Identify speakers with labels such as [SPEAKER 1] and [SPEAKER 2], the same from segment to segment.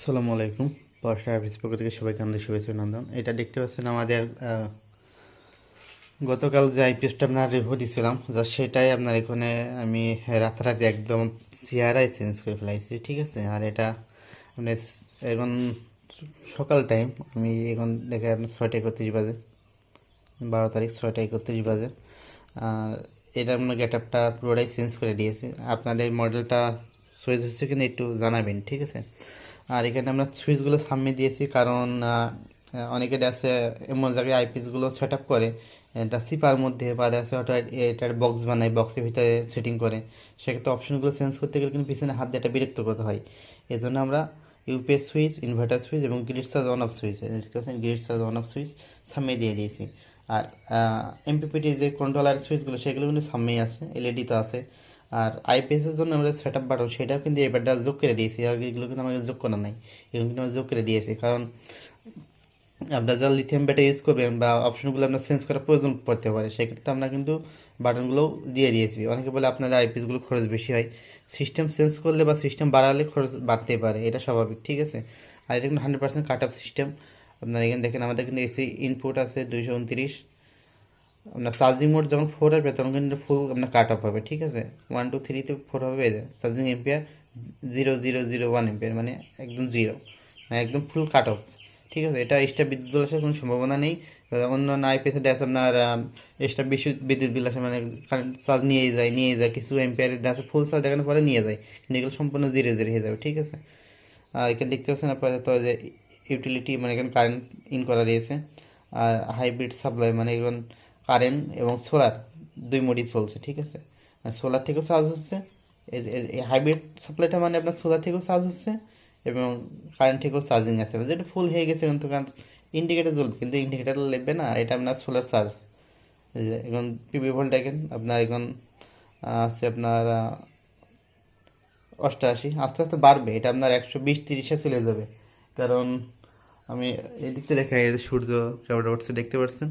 [SPEAKER 1] আসসালামু আলাইকুম। পড়াশোনা অফিস পক্ষ থেকে সবাইকে আমাদের শুভেচ্ছা নন্দন এটা দেখতে পাচ্ছেন আমাদের গতকাল যে আইপিএসটা আপনার রিভিউ দিছিলাম যা সেটাই আপনার এখানে আমি রাতারাতি একদম চেহারাই চেঞ্জ করে ফেলাইছি, ঠিক আছে? আর এটা মানে এখন সকাল টাইম আমি এখন দেখে আপনার ছয়টা একত্রিশ বাজে, বারো তারিখ, ছয়টা একত্রিশ বাজে। আর এটা আপনার গেট আপটা পুরোটাই চেঞ্জ করে দিয়েছে। আপনাদের মডেলটা সুইচ হচ্ছে কিনা একটু জানাবেন, ঠিক আছে? আর এখানে আমরা সুইচগুলো সামনে দিয়েছি, কারণ অনেকে আছে এমন জায়গায় আইপিএসগুলো সেট আপ করে, এটা সিপার মধ্যে বা দেখা হয়তো এটার বক্স বানায় বক্সের ভিতরে সেটিং করে। সেক্ষেত্রে অপশনগুলো চেঞ্জ করতে গেলে কিন্তু পিছনে হাত দিয়ে বিরক্ত করতে হয়। এই জন্য আমরা ইউপিএস সুইচ ইনভার্টার সুইচ এবং grid charge on off switch grid charge on off switch সামনে দিয়ে দিয়েছি। আর এমপিপিটি যে কন্ট্রোলার সুইচগুলো সেগুলো কিন্তু সামনেই আছে এলইডি তো আছে। আর আইপিএস এর জন্য আমরা সেট আপ বাটন সেটাও কিন্তু এবারটা যোগ করে দিয়েছি। আর এগুলো কিন্তু আমাদের যোগ করা নাই। এগুলো কিন্তু আমরা যোগ করে দিয়েছি। কারণ আপনার যা লিথিয়াম ব্যাটারি ইউজ করবেন বা অপশনগুলো আপনার চেঞ্জ করার প্রয়োজন পড়তে পারে, সেক্ষেত্রে আমরা কিন্তু বাটনগুলো দিয়ে দিয়েছি। অনেকে বলে আপনাদের আইপিএসগুলো খরচ বেশি হয়। সিস্টেম চেঞ্জ করলে বা সিস্টেম বাড়ালে খরচ বাড়তে পারে, এটা স্বাভাবিক, ঠিক আছে? আর এটা কিন্তু hundred percent cut off system আপনার এখানে দেখেন, আমাদের কিন্তু এসি ইনপুট আছে দুইশো উনত্রিশ। আপনার চার্জিং মোড যখন ফোর আসবে, তখন কিন্তু ফুল আপনার কাট অফ হবে, ঠিক আছে? ওয়ান টু থ্রিতে ফোর হবে charging ampere zero zero zero one ampere মানে একদম জিরো মানে একদম ফুল কাট অফ ঠিক আছে? এটা এক্সট্রা বিদ্যুৎ বিল আসার কোনো সম্ভাবনা নেই। অন্য অন্য আইপিএসে দেখা আপনার এক্সট্রা বিদ্যুৎ বিদ্যুৎ বিল আসে মানে কারেন্ট চার্জ নিয়ে যায় নিয়ে যায়, কিছু এম্পিয়ার দেখা ফুল চার্জ দেখানোর পরে নিয়ে যায়, কিন্তু এগুলো সম্পূর্ণ জিরো জিরো হয়ে যাবে, ঠিক আছে? আর এখানে দেখতে পাচ্ছেন আপনার আপাতত যে ইউটিলিটি মানে এখানে কারেন্ট ইন করা রয়েছে, আর হাইব্রিড সাপ্লাই মানে এখন কারেন্ট এবং সোলার, দুই মোডই চলছে, ঠিক আছে? সোলার থেকেও চার্জ হচ্ছে এই হাইব্রিড সাপ্লাইটা মানে আপনার সোলার থেকেও চার্জ হচ্ছে এবং কারেন্ট থেকেও চার্জিং আছে। যেটা ফুল হয়ে গেছে কিন্তু ইন্ডিকেটার জ্বলবে, কিন্তু ইন্ডিকেটার লেখবে না, এটা আপনার সোলার চার্জ এখন পিবি ভোল্ট দেখেন, আপনার এখন আছে আপনার অষ্টআশি আস্তে আস্তে বাড়বে, এটা আপনার একশো বিশ তিরিশে চলে যাবে। কারণ আমি এদিকতে দেখা যে সূর্য কেমনটা উঠছে দেখতে পাচ্ছেন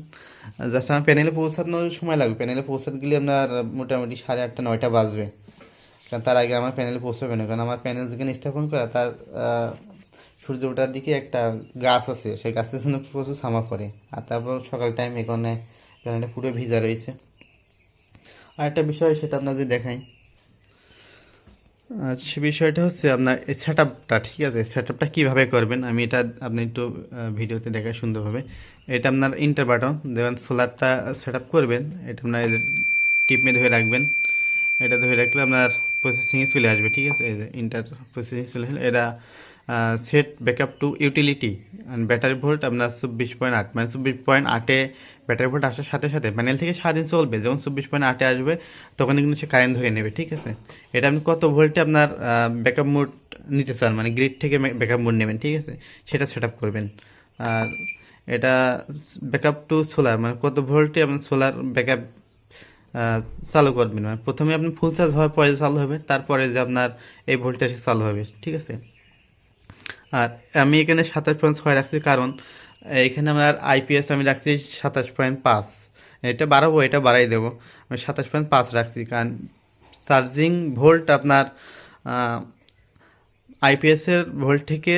[SPEAKER 1] জাস্ট আমার প্যানেলে পৌঁছানোর সময় লাগবে। প্যানেলে পৌঁছাতে গেলে আপনার মোটামুটি সাড়ে আটটা, নয়টা বাজবে। কারণ তার আগে আমার প্যানেলে পৌঁছাবে না। কারণ আমার প্যানেল যেখানে স্থাপন করা, তার সূর্য ওঠার দিকে একটা গাছ আছে। সেই গাছের জন্য প্রচুর ছামা পড়ে। আর তারপর সকাল টাইম এখানে প্যানেলটা পুরো ভিজা রয়েছে। আর একটা বিষয় সেটা আপনাদের দেখাই। সে বিষয়টা হচ্ছে আপনার সেট আপটা ঠিক আছে? সেট আপটা কীভাবে করবেন? আমি এটা আপনি একটু ভিডিওতে দেখায় সুন্দরভাবে। এটা আপনার ইন্টার বাটন দেবেন সোলারটা সেট আপ করবেন। এটা আপনার টিপ মেয়ে ধরে রাখবেন। এটা ধরে রাখলে আপনার প্রসেসিংয়ে চলে আসবে, ঠিক আছে? এই যে ইন্টার প্রসেসিং চলে আসলে এটা set backup to utility battery volt আপনার চব্বিশ পয়েন্ট আট মানে চব্বিশ পয়েন্ট আটে ব্যাটারি ভোল্ট আসার সাথে সাথে প্যানেল থেকে সারাদিন চলবে। যখন চব্বিশ পয়েন্ট আটে আসবে, তখন কিন্তু সে কারেন্ট ধরে নেবে, ঠিক আছে? এটা আপনি কত ভোল্টে আপনার ব্যাকআপ মোড নিতে চান? মানে গ্রিড থেকে ব্যাকআপ মোড নেবেন, ঠিক আছে? সেটা সেট করবেন। আর এটা ব্যাকআপ টু সোলার মানে কত ভোল্টে আপনার সোলার ব্যাকআপ চালু করবেন? মানে প্রথমে আপনি ফুল চার্জ হওয়ার পরে চালু হবে, তারপরে যে আপনার এই ভোল্টেজ চালু হবে, ঠিক আছে? আর আমি এখানে সাতাশ পয়েন্ট ছয় রাখছি, কারণ এখানে আমার আইপিএস আমি রাখছি সাতাশ পয়েন্ট পাঁচ। এটা বাড়াবো, এটা বাড়াই দেবো। আমি সাতাশ পয়েন্ট পাঁচ রাখছি, কারণ চার্জিং ভোল্ট আপনার আইপিএসের ভোল্ট থেকে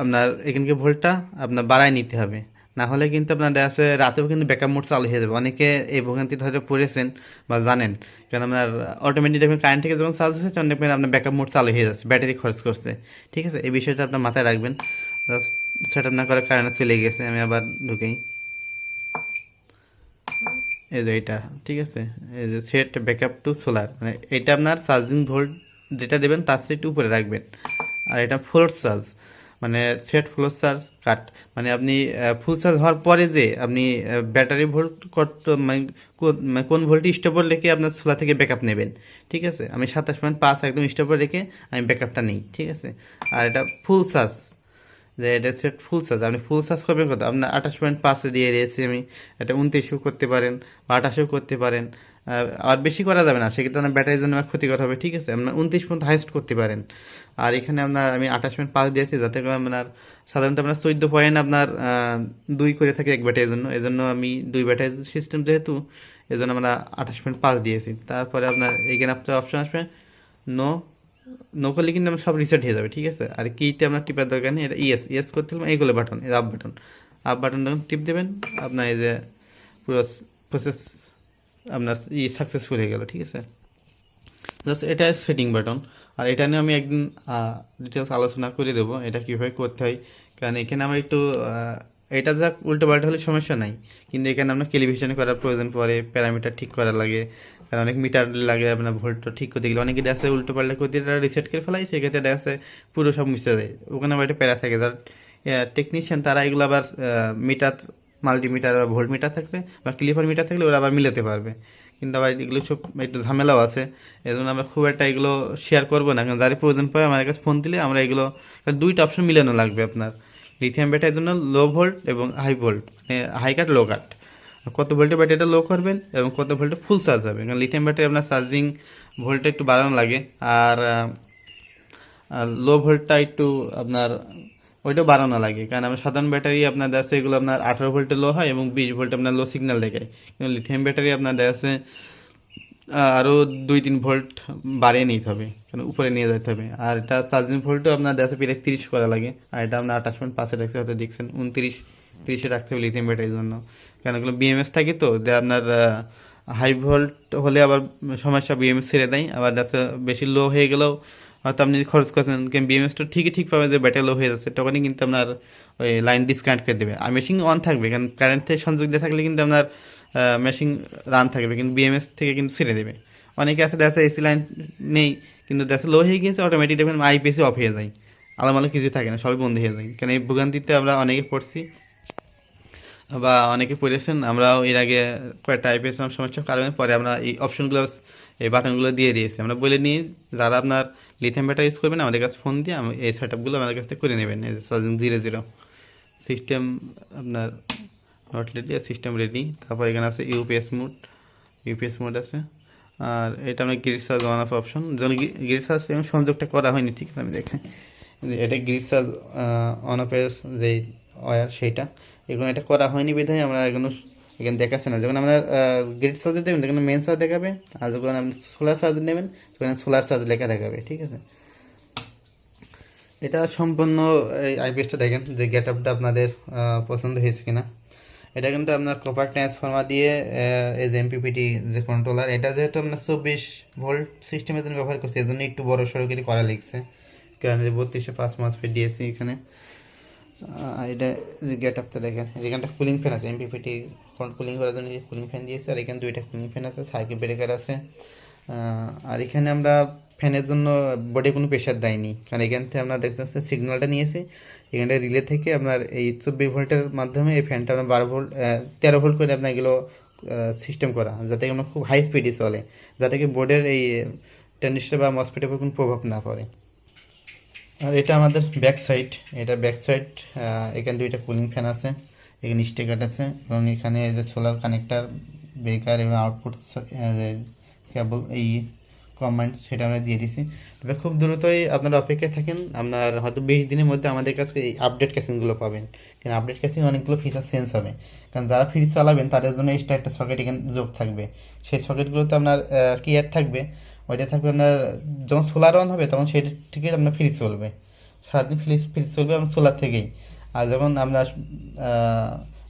[SPEAKER 1] আপনার এখানকে ভোল্টটা আপনার বাড়ায় নিতে হবে। না হলে কিন্তু আপনার দেখা যাচ্ছে রাতেও কিন্তু ব্যাকআপ মোড চালু হয়ে যাবে। অনেকে এই ভোগান্তিতে হয়তো পড়েছেন বা জানেন, কারণ আপনার অটোমেটিক দেখবেন কারেন্ট থেকে যখন চার্জ হচ্ছে, তখন আপনার ব্যাকআপ মোড চালু হয়ে যাচ্ছে ব্যাটারি খরচ করছে। ঠিক আছে? এই বিষয়টা আপনার মাথায় রাখবেন। সেট আপ না করে কারেন্ট চলে গেছে, আমি আবার ঢুকেই। এই যে এটা ঠিক আছে? এই যে সেট ব্যাকআপ টু সোলার মানে এটা আপনার চার্জিং ভোল্ট যেটা দেবেন, তার সেট উপরে রাখবেন। আর এটা ফ্লোর চার্জ মানে সেট ফ্লোর চার্জ কাট মানে আপনি ফুল চার্জ হওয়ার পরে যে আপনি ব্যাটারি ভোল্ট কত মানে কোন- মানে ভোল্টে স্টপর রেখে আপনার সোলার থেকে ব্যাকআপ নেবেন, ঠিক আছে? আমি সাতাশ পয়েন্ট পাঁচ একদম স্টপর রেখে আমি ব্যাকআপটা নিই, ঠিক আছে? আর এটা ফুল চার্জ যে এটা সেট ফুল চার্জ আপনি ফুল চার্জ করবেন কত আপনার আঠাশ পয়েন্ট পাঁচে দিয়ে দিয়েছি আমি, এটা উনত্রিশও করতে পারেন বা আঠাশেও করতে পারেন। আর বেশি করা যাবে না, সেক্ষেত্রে আপনার ব্যাটারির জন্য ক্ষতিকর হবে, ঠিক আছে? আপনার উনত্রিশ পর্যন্ত হাইস্ট করতে পারেন। আর এখানে আপনার আমি আঠাশ পয়েন্ট পাঁচ দিয়েছি, যাতে করে আপনার সাধারণত আপনার চোদ্দ পয়েন্ট আপনার দুই করে থাকে এক ব্যাটারির জন্য এই জন্য আমি দুই ব্যাটারি সিস্টেম যেহেতু এই জন্য আমরা আঠাশ পয়েন্ট পাঁচ দিয়েছি। তারপরে আপনার, এখানে আপনার অপশন আসবে নো নো করলে কিন্তু আমার সব রিসেট হয়ে যাবে, ঠিক আছে? আর কিতে আপনার টিপার দরকার নেই, এটা ইয়েস ইয়েস করতে হলে এইগুলো বাটন এটা আপ বাটন আপ বাটন যখন টিপ দেবেন, আপনার এই যে পুরো প্রসেস আপনার ই সাকসেসফুল হয়ে গেল, ঠিক আছে? জাস্ট এটা সেটিং বাটন আর এটা নিয়ে আমি একদিন ডিটেলস আলোচনা করে দেবো, এটা কীভাবে করতে হয়। কারণ এখানে আমার একটু এটা যা উল্টো পাল্টা হলে সমস্যা নাই। কিন্তু এখানে আপনার টেলিভিশন করার প্রয়োজন পড়ে প্যারামিটার ঠিক করা লাগে, কারণ অনেক মিটার লাগে, আপনার ভোল্টটা ঠিক করতে গেলে অনেকে দেখা উল্টো পাল্টা করতে তারা রিসেট করে ফেলাই সেক্ষেত্রে দেখা পুরো সব মিশে যায়। ওখানে আবার একটা প্যারা থাকে, যার টেকনিশিয়ান তারা এগুলো আবার মিটার মাল্টিমিটার বা ভোল্ট মিটার থাকলে বা ক্লিপার মিটার থাকলে ওরা আবার মিলাতে পারবে। কিন্তু আবার এগুলো সব একটু ঝামেলাও আছে। এই জন্য আমরা খুব একটা এগুলো শেয়ার করব না, কারণ যারই প্রয়োজন পড়ে, আমার কাছে ফোন দিলে আমরা এগুলো, দুইটা অপশন মিলানো লাগবে আপনার। লিথিয়াম ব্যাটারির জন্য লো ভোল্ট এবং হাই ভোল্ট মানে হাই কাট লো কাট কত ভোল্টে ব্যাটারিটা লো করবেন এবং কত ভোল্টে ফুল চার্জ হবে? কারণ লিথিয়াম ব্যাটারি আপনার চার্জিং ভোল্টটা একটু বাড়ানো লাগে। আর লো ভোল্টটা একটু আপনার ওইটাও বাড়ানো লাগে। কারণ আমার সাধারণ ব্যাটারি আপনার দেখা এগুলো আপনার আঠারো ভোল্টে লো হয় এবং বিশ ভোল্টে আপনার লো সিগন্যাল দেখায়। কিন্তু লিথিয়াম ব্যাটারি আপনার দেখা আরও দুই, তিন ভোল্ট বাড়িয়ে নিতে হবে। কারণ উপরে নিয়ে যেতে হবে। আর এটা চার্জিং ভোল্টও আপনার যাচ্ছে প্রায় তিরিশ করা লাগে। আর এটা আপনার আঠাশ পয়েন্ট পাঁচে রাখছে, হয়তো দেখছেন, উনত্রিশ, তিরিশে রাখতে হবে লিথিয়াম ব্যাটারির জন্য। কেন? এগুলো বিএমএস থাকে তো, যে আপনার হাই ভোল্ট হলে আবার সমস্যা বিএমএস ছেড়ে দেয়। আবার যাচ্ছে বেশি লো হয়ে গেলেও হয়তো আপনি খরচ করছেন কিন্তু বিএমএসটা ঠিকই ঠিক পাবে যে ব্যাটারি লো হয়ে যাচ্ছে, তখনই কিন্তু আপনার ওই লাইন ডিসকানেক্ট করে দেবে। আর মেশিন অন থাকবে, কারণ কারেন্ট থেকে সংযোগ দিয়ে থাকলে কিন্তু আপনার মেশিন রান থাকবে, কিন্তু বিএমএস থেকে কিন্তু ছেড়ে দেবে। অনেকে আছে, দেখা এসি লাইন নেই, কিন্তু দেখা লো হয়ে গিয়েছে অটোমেটিক দেখবেন আইপিএসি অফ হয়ে যায়। আলামালা কিছু থাকে না, সবই বন্ধ হয়ে যায়। কারণ এই ভোগান্তিতে আমরা অনেকে পড়ছি, বা অনেকে পড়েছেন, আমরাও এর আগে কয়েকটা আইপিএস সমস্যার কারণে পরে আমরা এই অপশনগুলো এই বাটনগুলো দিয়ে দিয়েছি। আমরা বলে নিই, যারা আপনার লিথিয়াম ব্যাটারি ইউজ করবেন, আমাদের কাছে ফোন দিয়ে এই সেট আপগুলো আমাদের কাছ থেকে করে নেবেন। চার্জিং জিরো জিরো সিস্টেম আপনার নট রেডি সিস্টেম রেডি তারপর এখানে আছে ইউপিএস মোড ইউপিএস মোড আছে। আর এটা আমি grid charge one off option যখন গ্রিড চার্জ এবং সংযোগটা করা হয়নি, ঠিক আছে, আমি দেখাই এটা গ্রিড চার্জ অন অফ এর যে ওয়ার, সেইটা। এখন এটা করা হয়নি বিধায় আমরা এখনও এখানে দেখাচ্ছে না। যখন আমরা গ্রিড চার্জ দেবেন তখন মেন চার্জ দেখাবে, আর যখন আপনি সোলার চার্জ নেবেন, তখন সোলার চার্জ লেখা দেখাবে, ঠিক আছে? এটা সম্পূর্ণ এই আইপিএসটা দেখেন যে গেট আপটা আপনাদের পছন্দ হয়েছে কিনা। এটা কিন্তু আপনার কপার ট্রান্সফর্মার দিয়ে এই যে এমপিপিটি যে কন্ট্রোলার এটা যেহেতু আপনার চব্বিশ ভোল্ট সিস্টেমের জন্য ব্যবহার করছে এই জন্য একটু বড় সড়ো করে লিখছে। কারণ যে বত্রিশশো পাঁচ মাস ফিট দিয়েছি এখানে। এটা যে গেট আপটা দেখেন, এখানটা কুলিং ফ্যান আছে এমপিপিটি কুলিং করার জন্য কুলিং ফ্যান দিয়েছে, আর এখানে দুইটা কুলিং ফ্যান আছে সার্কিট ব্রেকার আছে। আর এখানে আমরা ফ্যানের জন্য বোর্ডে কোনো প্রেশার দেয়নি। কারণ এখান থেকে আপনার দেখতে পাচ্ছি সিগন্যালটা নিয়েছি। এখানটা রিলে থেকে আপনার এই চব্বিশ ভোল্টের মাধ্যমে এই ফ্যানটা আমরা বারো ভোল্ট তেরো ভোল্ট করে আপনার এগুলো সিস্টেম করা। যাতে আমরা খুব হাই স্পিডে চলে। যাতে কি বোর্ডের এই টেনিস্টার বা মসপিটের উপর কোনো প্রভাব না পড়ে। আর এটা আমাদের ব্যাক সাইড এটা ব্যাক সাইড এখানে দুইটা কুলিং ফ্যান আছে। এখানে স্টিকার আছে এবং এখানে যে সোলার কানেক্টার ব্রেকার এবং আউটপুট কেবল এই কমান্ড সেটা আমরা দিয়ে দিছি। তবে খুব দ্রুতই আপনারা অপেক্ষায় থাকেন, আপনার হয়তো বিশ দিনের মধ্যে আমাদের কাছে এই আপডেট ক্যাসিংগুলো পাবেন। কারণ আপডেট ক্যাসিং অনেকগুলো ফিচার চেঞ্জ হবে। কারণ যারা ফ্রিজ চালাবেন, তাদের জন্য এক্সট্রা একটা সকেট এখানে যোগ থাকবে। সেই সকেটগুলোতে আপনার কি অ্যাড থাকবে? ওইটা থাকবে আপনার, যখন সোলার অন হবে, তখন সেটা থেকে আপনার ফ্রিজ চলবে। সারাদিন ফ্রিজ ফ্রিজ চলবে আপনার সোলার থেকেই। আর যখন আপনার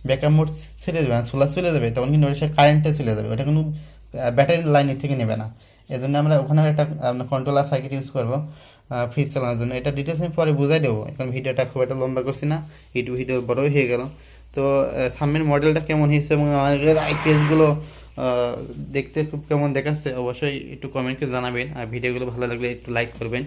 [SPEAKER 1] ব্যাকআপ মোড ছেড়ে দেবে সোলার চলে যাবে, তখন কিন্তু ওটা সে কারেন্টে চলে যাবে। ওটা কোনো ব্যাটারি লাইনের থেকে নেবে না। এই জন্য আমরা ওখানে একটা কন্ট্রোলার সার্কিট ইউজ করব ফ্রিজ চালানোর জন্য। এটা ডিটেলস আমি পরে বুঝাই দেবো। এখন ভিডিওটা খুব একটা লম্বা করছি না ইউটিউব ভিডিও বড়ই হয়ে গেল। তো সামনের মডেলটা কেমন হয়েছে এবং আমাদের আইপিএসগুলো দেখতে খুব কেমন দেখাচ্ছে, অবশ্যই একটু কমেন্টে জানাবেন। আর ভিডিওগুলো ভালো লাগলে একটু লাইক করবেন।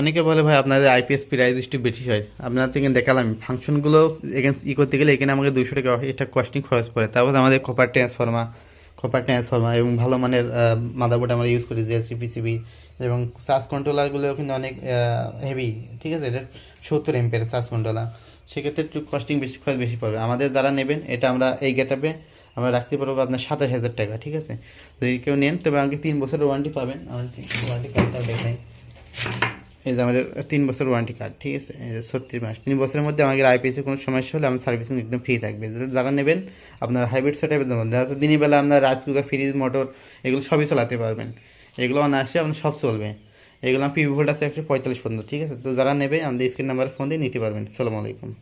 [SPEAKER 1] অনেকে বলে, ভাই, আপনাদের আইপিএস প্রাইস একটু বেশি হয়। আপনার থেকে দেখালাম ফাংশনগুলো এখানে ই করতে গেলে এখানে আমাকে দুশো টাকা এটা কস্টিং খরচ পড়ে। তারপর আমাদের কপার ট্রান্সফর্মার কপার ট্রান্সফর্মার এবং ভালো মানের মাদারবোর্ড আমরা ইউজ করি, যে সিপিসিবি এবং চার্জ কন্ট্রোলারগুলো কিন্তু অনেক হেভি ঠিক আছে? এটা সত্তর এমপের চার্জ কন্ট্রোলার সেক্ষেত্রে একটু কস্টিং বেশি, খরচ বেশি পড়বে। আমাদের যারা নেবেন, এটা আমরা এই গেটআপে আমরা রাখতে পারব আপনার সাতাশ হাজার টাকা, ঠিক আছে? যদি কেউ নেন, তবে আমাকে তিন বছরের ওয়ারেন্টি পাবেন। আমার ওয়ারেন্টি কার্ডটা দেখাই। এই যে আমাদের তিন বছর ওয়ারেন্টি কার্ড ঠিক আছে? ছত্রিশ মাস। তিন বছরের মধ্যে আমাদের আইপিএসে কোনো সমস্যা হলে আমার সার্ভিসিং একদম ফ্রি থাকবে। যারা- নেবেন, আপনার হাইব্রিড সেট আপের জন্য দেখা যাচ্ছে দিনের বেলা আপনার রাজকুকার ফ্রিজ মোটর এগুলো সবই চালাতে পারবেন। এগুলো অনায়াসে আপনার সব চলবে। এগুলো পিভি ভোল্ট আছে একশো পঁয়তাল্লিশ পর্যন্ত, ঠিক আছে? তো যারা নেবে, আমাদের স্ক্রিন নাম্বারে ফোন দিয়ে নিতে পারবেন। সালামু আলাইকুম